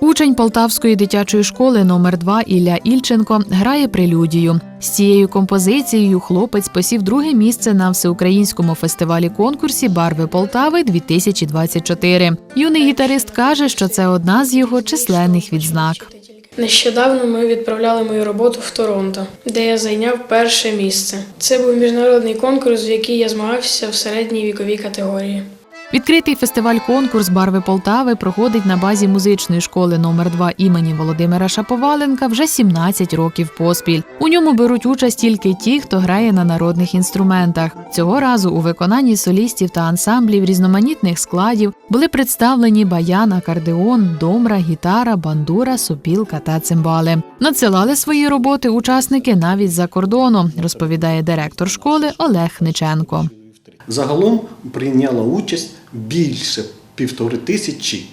Учень Полтавської дитячої школи номер 2 Ілля Ільченко грає прелюдію. З цією композицією хлопець посів друге місце на всеукраїнському фестивалі конкурсі Барви Полтави Полтави-2024». Юний гітарист каже, що це одна з його численних відзнак. Нещодавно ми відправляли мою роботу в Торонто, де я зайняв перше місце. Це був міжнародний конкурс, в який я змагався в середній віковій категорії. Відкритий фестиваль-конкурс Барви Полтави проходить на базі музичної школи номер 2 імені Володимира Шаповаленка вже 17 років поспіль. У ньому беруть участь тільки ті, хто грає на народних інструментах. Цього разу у виконанні солістів та ансамблів різноманітних складів були представлені баян, акордеон, домра, гітара, бандура, сопілка та цимбали. Надсилали свої роботи учасники навіть за кордону, розповідає директор школи Олег Ниченко. Загалом прийняло участь більше півтори тисячі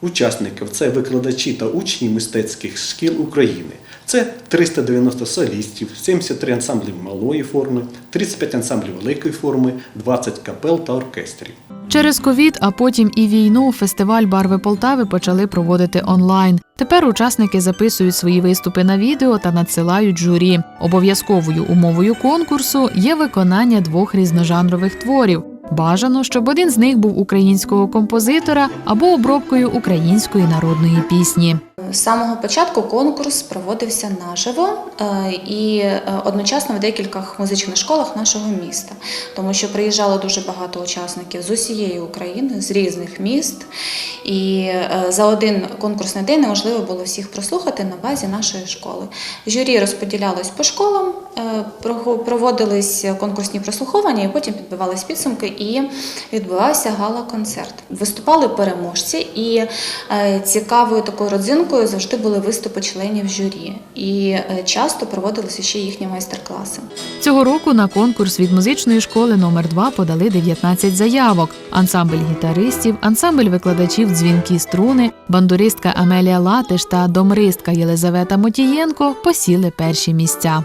учасників. Це викладачі та учні мистецьких шкіл України. Це 390 солістів, 73 ансамблі малої форми, 35 ансамблів великої форми, 20 капел та оркестрів. Через ковід, а потім і війну, фестиваль Барви Полтави почали проводити онлайн. Тепер учасники записують свої виступи на відео та надсилають журі. Обов'язковою умовою конкурсу є виконання двох різножанрових творів. Бажано, щоб один з них був українського композитора або обробкою української народної пісні. З самого початку конкурс проводився наживо е, і е, одночасно в декількох музичних школах нашого міста, тому що приїжджало дуже багато учасників з усієї України, з різних міст. І е, за один конкурсний день неможливо було всіх прослухати на базі нашої школи. Журі розподілялось по школам, проводились конкурсні прослуховування, і потім підбивались підсумки, і відбувався гала-концерт. Виступали переможці, і цікавою такою родзинкою завжди були виступи членів журі. І е, часто проводилися ще їхні майстер-класи. Цього року на конкурс від музичної школи номер 2 подали 19 заявок: ансамбль гітаристів, ансамбль викладачів дзвінки струни, бандуристка Амелія Латиш та домристка Єлизавета Мотієнко посіли перші місця.